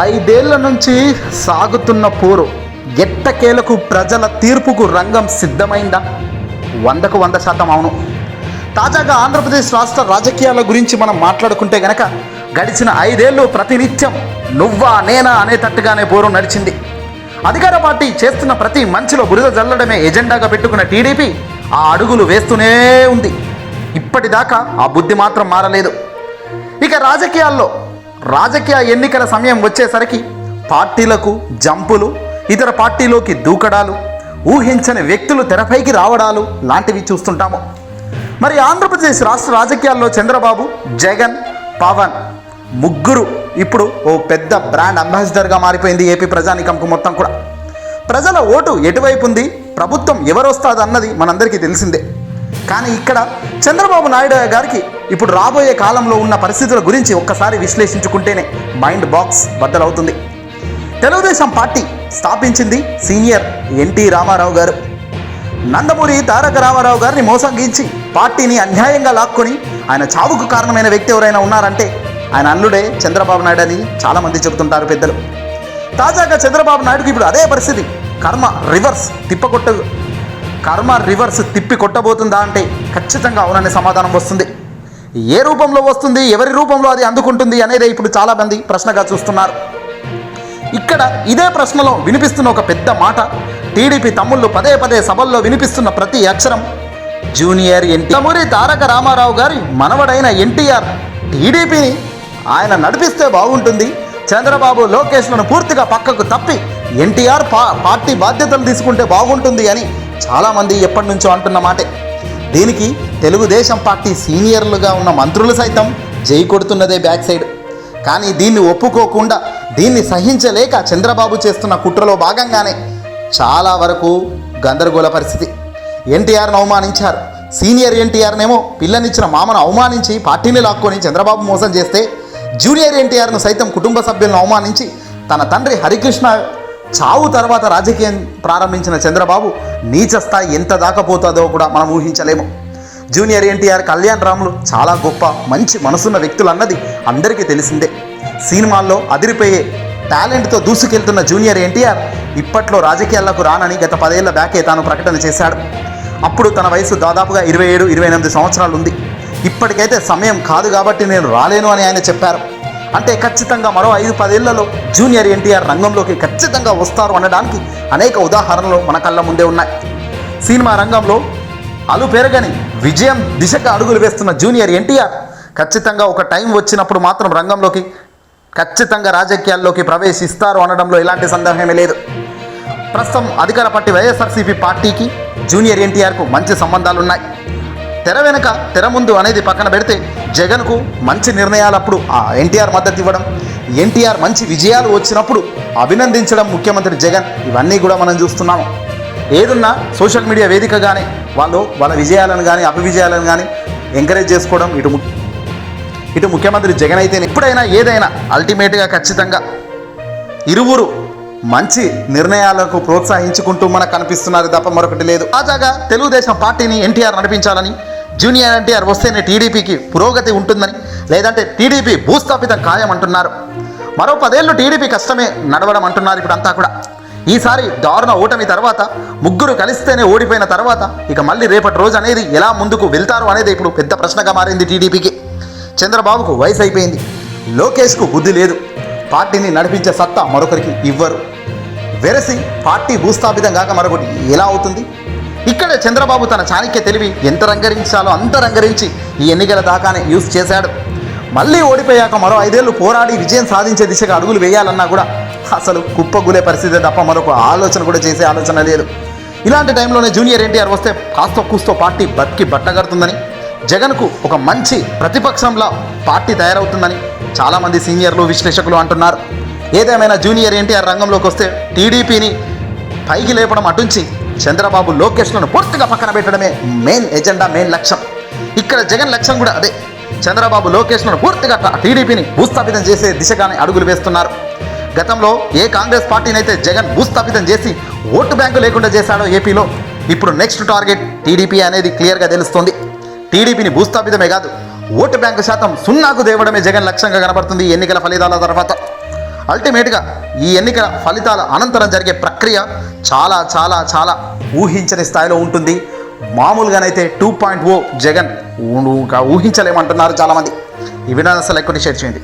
ఐదేళ్ళ నుంచి సాగుతున్న పోరు ఎట్టకేలకు ప్రజల తీర్పుకు రంగం సిద్ధమైందా? వందకు వంద శాతం అవును. తాజాగా ఆంధ్రప్రదేశ్ రాష్ట్ర రాజకీయాల గురించి మనం మాట్లాడుకుంటే గనక గడిచిన ఐదేళ్ళు ప్రతినిత్యం నువ్వా నేనా అనేటట్టుగానే పోరు నడిచింది. అధికార పార్టీ చేస్తున్న ప్రతి మంచిలో బురద జల్లడమే ఎజెండాగా పెట్టుకున్న టీడీపీ ఆ అడుగులు వేస్తూనే ఉంది. ఇప్పటిదాకా ఆ బుద్ధి మాత్రం మారలేదు. ఇక రాజకీయాల్లో రాజకీయ ఎన్నికల సమయం వచ్చేసరికి పార్టీలకు జంపులు ఇతర పార్టీలోకి దూకడాలు ఊహించని వ్యక్తులు తెరపైకి రావడాలు లాంటివి చూస్తుంటాము. మరి ఆంధ్రప్రదేశ్ రాష్ట్ర రాజకీయాల్లో చంద్రబాబు జగన్ పవన్ ముగ్గురు ఇప్పుడు ఓ పెద్ద బ్రాండ్ అంబాసిడర్గా మారిపోయింది ఏపీ ప్రజానికంకు మొత్తం కూడా. ప్రజల ఓటు ఎటువైపు ఉంది? ప్రభుత్వం ఎవరొస్తాదన్నది మనందరికీ తెలిసిందే. కానీ ఇక్కడ చంద్రబాబు నాయుడు గారికి ఇప్పుడు రాబోయే కాలంలో ఉన్న పరిస్థితుల గురించి ఒక్కసారి విశ్లేషించుకుంటేనే మైండ్ బాక్స్ బద్దలవుతుంది. తెలుగుదేశం పార్టీ స్థాపించింది సీనియర్ ఎన్టీ రామారావు గారు. నందమూరి తారక రామారావు గారిని మోసంగించి పార్టీని అన్యాయంగా లాక్కొని ఆయన చావుకు కారణమైన వ్యక్తి ఎవరైనా ఉన్నారంటే ఆయన అల్లుడే చంద్రబాబు నాయుడు అని చాలామంది చెబుతుంటారు పెద్దలు. తాజాగా చంద్రబాబు నాయుడుకి ఇప్పుడు అదే పరిస్థితి. కర్మ రివర్స్ తిప్పకొట్ట కర్మ రివర్స్ తిప్పి కొట్టబోతుందా అంటే ఖచ్చితంగా అవుననే సమాధానం వస్తుంది. ఏ రూపంలో వస్తుంది ఎవరి రూపంలో అది అందుకుంటుంది అనేది ఇప్పుడు చాలామంది ప్రశ్నగా చూస్తున్నారు. ఇక్కడ ఇదే ప్రశ్నలో వినిపిస్తున్న ఒక పెద్ద మాట టీడీపీ తమ్ముళ్ళు పదే పదే సభల్లో వినిపిస్తున్న ప్రతి అక్షరం జూనియర్ ఎన్టీ తమూరి తారక రామారావు గారి మనవడైన ఎన్టీఆర్ టీడీపీని ఆయన నడిపిస్తే బాగుంటుంది చంద్రబాబు లోకేష్లను పూర్తిగా పక్కకు తప్పి ఎన్టీఆర్ పా పార్టీ బాధ్యతలు తీసుకుంటే బాగుంటుంది అని చాలామంది ఎప్పటి నుంచో అంటున్న మాటే. దీనికి తెలుగుదేశం పార్టీ సీనియర్లుగా ఉన్న మంత్రులు సైతం జై కొడుతున్నదే బ్యాక్ సైడ్. కానీ దీన్ని ఒప్పుకోకుండా దీన్ని సహించలేక చంద్రబాబు చేస్తున్న కుట్రలో భాగంగానే చాలా వరకు గందరగోళ పరిస్థితి. ఎన్టీఆర్ను అవమానించారు. సీనియర్ ఎన్టీఆర్నేమో పిల్లనిచ్చిన మామను అవమానించి పార్టీని లాక్కొని చంద్రబాబు మోసం చేస్తే జూనియర్ ఎన్టీఆర్ను సైతం కుటుంబ సభ్యులను అవమానించి తన తండ్రి హరికృష్ణ చావు తర్వాత రాజకీయం ప్రారంభించిన చంద్రబాబు నీచ స్థాయి ఎంత దాకపోతుందో కూడా మనం ఊహించలేము. జూనియర్ ఎన్టీఆర్ కళ్యాణ్ రాములు చాలా గొప్ప మంచి మనసున్న వ్యక్తులు అన్నది అందరికీ తెలిసిందే. సినిమాల్లో అదిరిపోయే టాలెంట్తో దూసుకెళ్తున్న జూనియర్ ఎన్టీఆర్ ఇప్పట్లో రాజకీయాలకు రానని గత పదేళ్ళ బ్యాకే తాను ప్రకటన చేశాడు. అప్పుడు తన వయసు దాదాపుగా ఇరవై ఏడు ఇరవై ఎనిమిది సంవత్సరాలు ఉంది ఇప్పటికైతే సమయం కాదు కాబట్టి నేను రాలేను అని ఆయన చెప్పారు. అంటే ఖచ్చితంగా మరో ఐదు పదేళ్ళలో జూనియర్ ఎన్టీఆర్ రంగంలోకి ఖచ్చితంగా వస్తారు అనడానికి అనేక ఉదాహరణలు మన కళ్ళ ముందే ఉన్నాయి. సినిమా రంగంలో అలు పెరగని విజయం దిశగా అడుగులు వేస్తున్న జూనియర్ ఎన్టీఆర్ ఖచ్చితంగా ఒక టైం వచ్చినప్పుడు మాత్రం రంగంలోకి ఖచ్చితంగా రాజకీయాల్లోకి ప్రవేశిస్తారు అనడంలో ఎలాంటి సందేహమే లేదు. ప్రస్తుతం అధికార పార్టీ వైఎస్ఆర్సీపీ పార్టీకి జూనియర్ ఎన్టీఆర్కు మంచి సంబంధాలు ఉన్నాయి తెర వెనుక తెర ముందు అనేది పక్కన పెడితే జగన్కు మంచి నిర్ణయాలు అప్పుడు ఆ ఎన్టీఆర్ మద్దతు ఇవ్వడం ఎన్టీఆర్ మంచి విజయాలు వచ్చినప్పుడు అభినందించడం ముఖ్యమంత్రి జగన్. ఇవన్నీ కూడా మనం చూస్తున్నాము ఏదున్నా సోషల్ మీడియా వేదికగానే వాళ్ళు వాళ్ళ విజయాలను కానీ అభివిజయాలను కానీ ఎంకరేజ్ చేసుకోవడం ఇటు ఇటు ముఖ్యమంత్రి జగన్ అయితే ఎప్పుడైనా ఏదైనా అల్టిమేట్గా ఖచ్చితంగా ఇరువురు మంచి నిర్ణయాలకు ప్రోత్సహించుకుంటూ మనకు కనిపిస్తున్నారు తప్ప మరొకటి లేదు. తాజాగా తెలుగుదేశం పార్టీని ఎన్టీఆర్ నడిపించాలని జూనియర్ ఎన్టీఆర్ వస్తేనే టీడీపీకి పురోగతి ఉంటుందని లేదంటే టీడీపీ భూస్థాపితం ఖాయం అంటున్నారు మరో పదేళ్ళు టీడీపీ కష్టమే నడవడం అంటున్నారు ఇప్పుడు అంతా కూడా. ఈసారి దారుణ ఓటమి తర్వాత ముగ్గురు కలిస్తేనే ఓడిపోయిన తర్వాత ఇక మళ్ళీ రేపటి రోజు అనేది ఎలా ముందుకు వెళ్తారు అనేది ఇప్పుడు పెద్ద ప్రశ్నగా మారింది టీడీపీకి. చంద్రబాబుకు వయసు అయిపోయింది. లోకేష్కు బుద్ధి లేదు. పార్టీని నడిపించే సత్తా మరొకరికి ఇవ్వరు. వెరసి పార్టీ భూస్థాపితం కాక మరొకటి ఎలా అవుతుంది? ఇక్కడ చంద్రబాబు తన చాణక్య తెలివి ఎంత రంగరించాలో అంత రంగరించి ఈ ఎన్నికల దాకానే యూజ్ చేశాడు. మళ్ళీ ఓడిపోయాక మరో ఐదేళ్ళు పోరాడి విజయం సాధించే దిశగా అడుగులు వేయాలన్నా కూడా అసలు కుప్పగులే పరిస్థితి తప్ప మరొక ఆలోచన కూడా చేసే ఆలోచన లేదు. ఇలాంటి టైంలోనే జూనియర్ ఎన్టీఆర్ వస్తే కాస్త కూస్తో పార్టీ బతికి బట్టగడుతుందని జగన్కు ఒక మంచి ప్రతిపక్షంలా పార్టీ తయారవుతుందని చాలామంది సీనియర్లు విశ్లేషకులు అంటున్నారు. ఏదేమైనా జూనియర్ ఎన్టీఆర్ రంగంలోకి వస్తే టీడీపీని పైకి లేపడం అటుంచి చంద్రబాబు లోకేష్లను పూర్తిగా పక్కన పెట్టడమే మెయిన్ ఎజెండా మెయిన్ లక్ష్యం. ఇక్కడ జగన్ లక్ష్యం కూడా అదే. చంద్రబాబు లోకేష్లను పూర్తిగా టీడీపీని భూస్థాపితం చేసే దిశగానే అడుగులు వేస్తున్నారు. గతంలో ఏ కాంగ్రెస్ పార్టీనైతే జగన్ భూస్థాపితం చేసి ఓటు బ్యాంకు లేకుండా చేశాడో ఏపీలో ఇప్పుడు నెక్స్ట్ టార్గెట్ టీడీపీ అనేది క్లియర్గా తెలుస్తుంది. టీడీపీని భూస్థాపితమే కాదు ఓటు బ్యాంకు శాతం సున్నాకు దేవడమే జగన్ లక్ష్యంగా కనబడుతుంది ఎన్నికల ఫలితాల తర్వాత. అల్టిమేట్గా ఈ ఎన్నికల ఫలితాల అనంతరం జరిగే ప్రక్రియ చాలా చాలా చాలా ఊహించని స్థాయిలో ఉంటుంది. మామూలుగానైతే టూ పాయింట్ ఓ జగన్ ఊహించలేమంటున్నారు చాలామంది. ఈ విధానం అసలు ఎక్కువ షేర్ చేయండి?